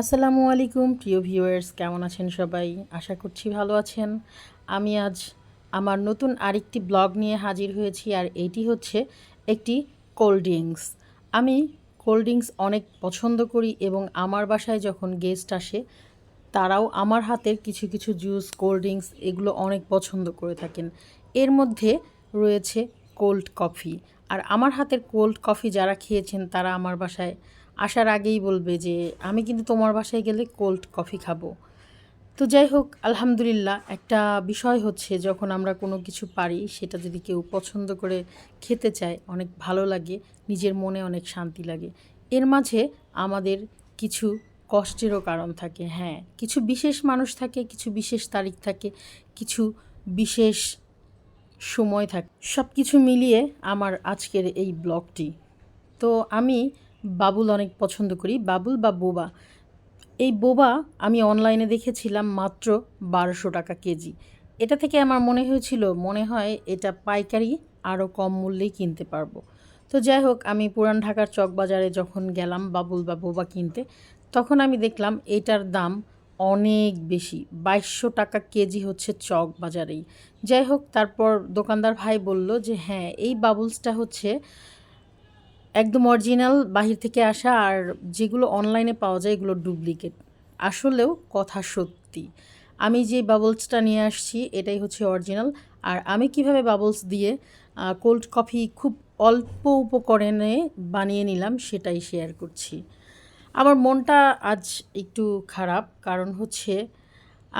আসসালামু আলাইকুম, প্রিয় ভিউয়ার্স, কেমন আছেন সবাই? আশা করছি ভালো আছেন। আমি আজ আমার নতুন আরেকটি ব্লগ নিয়ে হাজির হয়েছি, আর এইটি হচ্ছে একটি কোল্ড ড্রিঙ্কস। আমি কোল্ড ড্রিঙ্কস অনেক পছন্দ করি এবং আমার বাসায় যখন গেস্ট আসে, তারাও আমার হাতের কিছু কিছু জুস, কোল্ড ড্রিঙ্কস এগুলো অনেক পছন্দ করে থাকেন। এর মধ্যে রয়েছে কোল্ড কফি, আর আমার হাতের কোল্ড কফি যারা খেয়েছেন, তারা আমার বাসায় আসার আগেই বলবে যে, আমি কিন্তু তোমার বাসায় গেলে কোল্ড কফি খাব। তো যাই হোক, আলহামদুলিল্লাহ, একটা বিষয় হচ্ছে যখন আমরা কোনো কিছু পারি, সেটা যদি কেউ পছন্দ করে খেতে চায়, অনেক ভালো লাগে, নিজের মনে অনেক শান্তি লাগে। এর মাঝে আমাদের কিছু কষ্টেরও কারণ থাকে হ্যাঁ। কিছু বিশেষ মানুষ থাকে, কিছু বিশেষ তারিখ থাকে, কিছু বিশেষ সময় থাকে। সব কিছু মিলিয়ে আমার আজকের এই ব্লগটি। তো আমি বাবুল অনেক পছন্দ করি, বাবুল বা বোবা। এই বোবা আমি অনলাইনে দেখেছিলাম মাত্র বারোশো টাকা কেজি। এটা থেকে আমার মনে হয়েছিল, মনে হয় এটা পাইকারি আরও কম মূল্যেই কিনতে পারব। তো যাই হোক, আমি পুরান ঢাকার চকবাজারে যখন গেলাম বাবুল বা বোবা কিনতে, তখন আমি দেখলাম এটার দাম অনেক বেশি। বাইশশো টাকা কেজি হচ্ছে চক বাজারেই যাই হোক, তারপর দোকানদার ভাই বলল যে হ্যাঁ এই বাবুলসটা হচ্ছে একদম অরিজিনাল বাহির থেকে আসা আর যেগুলো অনলাইনে পাওয়া যায় এগুলো ডুপ্লিকেট আসলেও কথা সত্যি। আমি যে বাবলসটা নিয়ে আসছি, এটাই হচ্ছে অরিজিনাল আর আমি কীভাবে বাবলস দিয়ে কোল্ড কফি খুব অল্প উপকরণে বানিয়ে নিলাম, সেটাই শেয়ার করছি। আমার মনটা আজ একটু খারাপ, কারণ হচ্ছে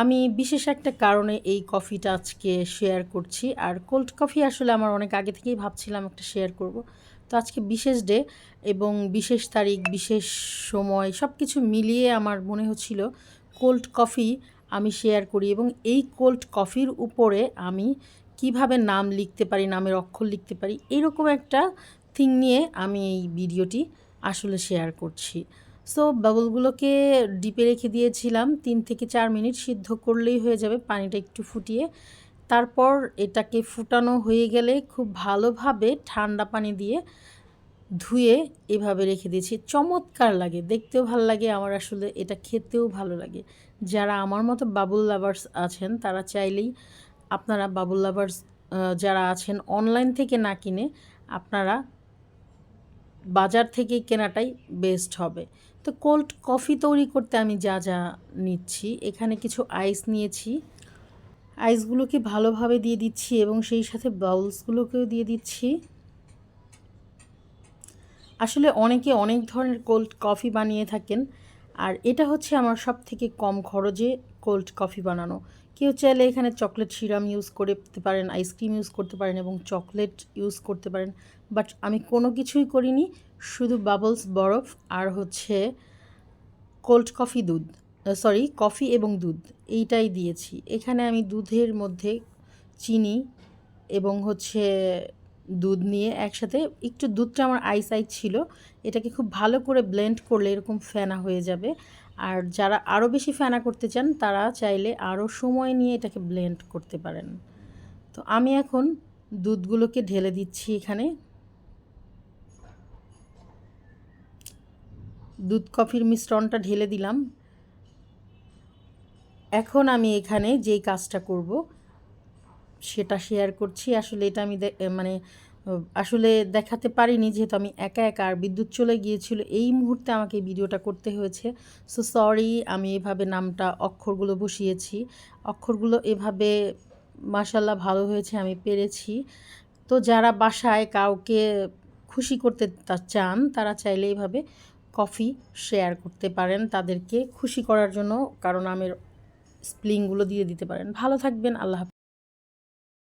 আমি বিশেষ একটা কারণে এই কফিটা আজকে শেয়ার করছি। আর কোল্ড কফি আসলে আমার অনেক আগে থেকেই ভাবছিলাম একটা শেয়ার করব। তো আজকে বিশেষ ডে এবং বিশেষ তারিখ, বিশেষ সময় সব কিছু মিলিয়ে আমার মনে হচ্ছিল কোল্ড কফি আমি শেয়ার করি এবং এই কোল্ড কফির উপরে আমি কীভাবে নাম লিখতে পারি, নামের অক্ষর লিখতে পারি, এরকম একটা থিং নিয়ে আমি এই ভিডিওটি আসলে শেয়ার করছি। সো বাবলগুলোকে ডিপে রেখে দিয়েছিলাম। তিন থেকে চার মিনিট সিদ্ধ করলেই হয়ে যাবে পানিটা একটু ফুটিয়ে। তারপর এটাকে ফুটানো হয়ে গেলে খুব ভালোভাবে ঠান্ডা পানি দিয়ে ধুয়ে এভাবে রেখে দিয়েছি। চমৎকার লাগে, দেখতেও ভালো লাগে, আমার আসলে এটা খেতেও ভালো লাগে। যারা আমার মতো বাবুল লাভার্স আছেন, তারা চাইলেই আপনারা বাবুল লাভার্স যারা আছেন অনলাইন থেকে না কিনে আপনারা বাজার থেকে কেনাটাই বেস্ট হবে। তো কোল্ড কফি তৈরি করতে আমি যা যা নিচ্ছি, এখানে কিছু আইস নিয়েছি। আইসগুলোকে ভালোভাবে দিয়ে দিচ্ছি এবং সেই সাথে বাউলসগুলোকেও দিয়ে দিচ্ছি। আসলে অনেকে অনেক ধরনের কোল্ড কফি বানিয়ে থাকেন। আর এটা হচ্ছে আমার সব থেকে কম খরচে কোল্ড কফি বানানো। কেউ চাইলে এখানে চকলেট সিরাম ইউজ করতে পারেন আইসক্রিম ইউজ করতে পারেন এবং চকলেট ইউজ করতে পারেন। বাট আমি কোনো কিছুই করিনি, শুধু বাবলস বরফ আর হচ্ছে কোল্ড কফি দুধ সরি কফি এবং দুধ এইটাই দিয়েছি। এখানে আমি দুধের মধ্যে চিনি এবং হচ্ছে দুধ নিয়ে একসাথে, একটু দুধটা আমার আইস আইস ছিল, এটাকে খুব ভালো করে ব্লেন্ড করলে এরকম ফেনা হয়ে যাবে। আর যারা আরও বেশি ফেনা করতে চান, তারা চাইলে আরও সময় নিয়ে এটাকে ব্লেন্ড করতে পারেন। তো আমি এখন দুধগুলোকে ঢেলে দিচ্ছি এখানে। দুধ কফির মিশ্রণটা ঢেলে দিলাম। এখন আমি এখানে যেই কাজটা করব সেটা শেয়ার করছি। আসলে এটা আমি মানে আসলে দেখাতে পারিনি যেহেতু আমি একা একা আর বিদ্যুৎ চলে গিয়েছিল। এই মুহূর্তে আমাকে ভিডিওটা করতে হয়েছে। সো সরি আমি এভাবে নামটা অক্ষরগুলো বসিয়েছি। অক্ষরগুলো এভাবে মাসাল্লাহ ভালো হয়েছে, আমি পেরেছি। তো যারা বাসায় কাউকে খুশি করতে চান, তারা চাইলে এইভাবে কফি শেয়ার করতে পারেন। তাদেরকে খুশি করার জন্য, কারণ আমের স্প্লিংগুলো দিয়ে দিতে পারেন। ভালো থাকবেন, আল্লাহ